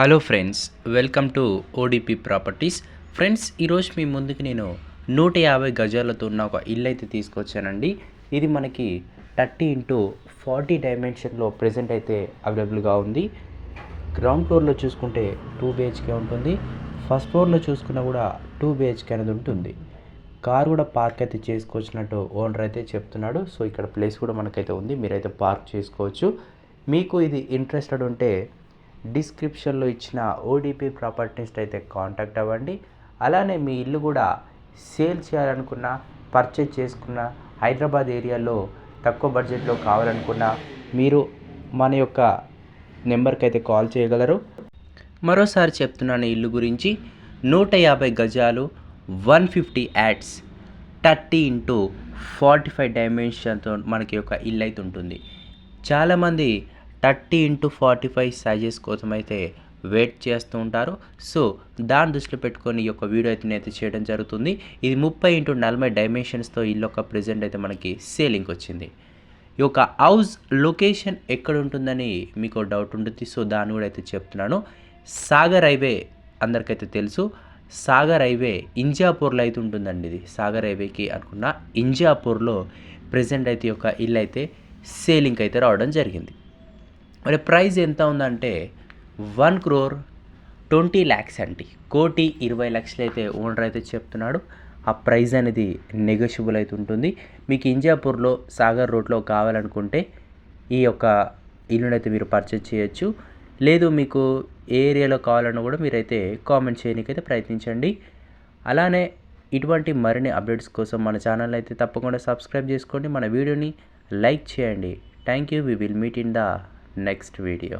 Hello friends welcome to O D P properties friends ఈరోజు మీ ముందుకు నేను నూట యాభై గజాలతో ఉన్న ఒక ఇల్లు అయితే తీసుకొచ్చానండి. ఇది మనకి థర్టీ ఇంటూ ఫార్టీ డైమెన్షన్లో ప్రజెంట్ అయితే అవైలబుల్గా ఉంది. గ్రౌండ్ ఫ్లోర్లో చూసుకుంటే టూ బిహెచ్కే ఉంటుంది. ఫస్ట్ ఫ్లోర్లో చూసుకున్నా కూడా టూ బిహెచ్కే అనేది ఉంటుంది. కార్ కూడా పార్క్ అయితే చేసుకోవచ్చినట్టు ఓనర్ అయితే చెప్తున్నాడు. సో ఇక్కడ ప్లేస్ కూడా మనకైతే ఉంది. మీరైతే పార్క్ చేసుకోవచ్చు. మీకు ఇది ఇంట్రెస్టెడ్ ఉంటే డిస్క్రిప్షన్లో ఇచ్చిన ఓడిపి ప్రాపర్టీస్ అయితే కాంటాక్ట్ అవ్వండి. అలానే మీ ఇల్లు కూడా సేల్ చేయాలనుకున్న పర్చేజ్ చేసుకున్న హైదరాబాద్ ఏరియాలో తక్కువ బడ్జెట్లో కావాలనుకున్న మీరు మన యొక్క నెంబర్కి అయితే కాల్ చేయగలరు. మరోసారి చెప్తున్నాను ఇల్లు గురించి. నూట యాభై గజాలు one fifty yards thirty into forty five డైమెన్షన్తో మనకి ఒక ఇల్లు అయితే ఉంటుంది. చాలామంది thirty into forty five sizes కోసం అయితే వెయిట్ చేస్తూ ఉంటారు. సో దాని దృష్టిలో పెట్టుకొని ఈ యొక్క వీడియో అయితే నేనైతే చేయడం జరుగుతుంది. ఇది ముప్పై ఇంటూ నలభై డైమెన్షన్స్తో ఇల్లు ఒక ప్రజెంట్ అయితే మనకి సేలింగ్ వచ్చింది. ఈ యొక్క హౌస్ లొకేషన్ ఎక్కడ ఉంటుందని మీకు డౌట్ ఉంటుంది. సో దాన్ని కూడా అయితే చెప్తున్నాను. సాగర్ హైవే అందరికైతే తెలుసు. సాగర్ హైవే ఇంజాపూర్లో అయితే ఉంటుందండి ఇది. సాగర్ హైవేకి అనుకున్న ఇంజాపూర్లో ప్రజెంట్ అయితే ఈ యొక్క ఇల్లు అయితే సేలింగ్ అయితే రావడం జరిగింది. మరి ప్రైజ్ ఎంత ఉందంటే వన్ క్రోర్ ట్వంటీ ల్యాక్స్ అండి. కోటి ఇరవై లక్షలు అయితే ఓనర్ అయితే చెప్తున్నాడు. ఆ ప్రైజ్ అనేది నెగోషియబుల్ అయితే ఉంటుంది. మీకు ఇంజాపూర్లో సాగర్ రోడ్లో కావాలనుకుంటే ఈ యొక్క ఇల్లునైతే మీరు పర్చేజ్ చేయొచ్చు. లేదు మీకు ఏ ఏరియాలో కావాలన్నా కూడా మీరైతే కామెంట్ చేయడానికైతే ప్రయత్నించండి. అలానే ఇటువంటి మరిన్ని అప్డేట్స్ కోసం మన ఛానల్ అయితే తప్పకుండా సబ్స్క్రైబ్ చేసుకోండి. మన వీడియోని లైక్ చేయండి. Thank you. We will meet in the next video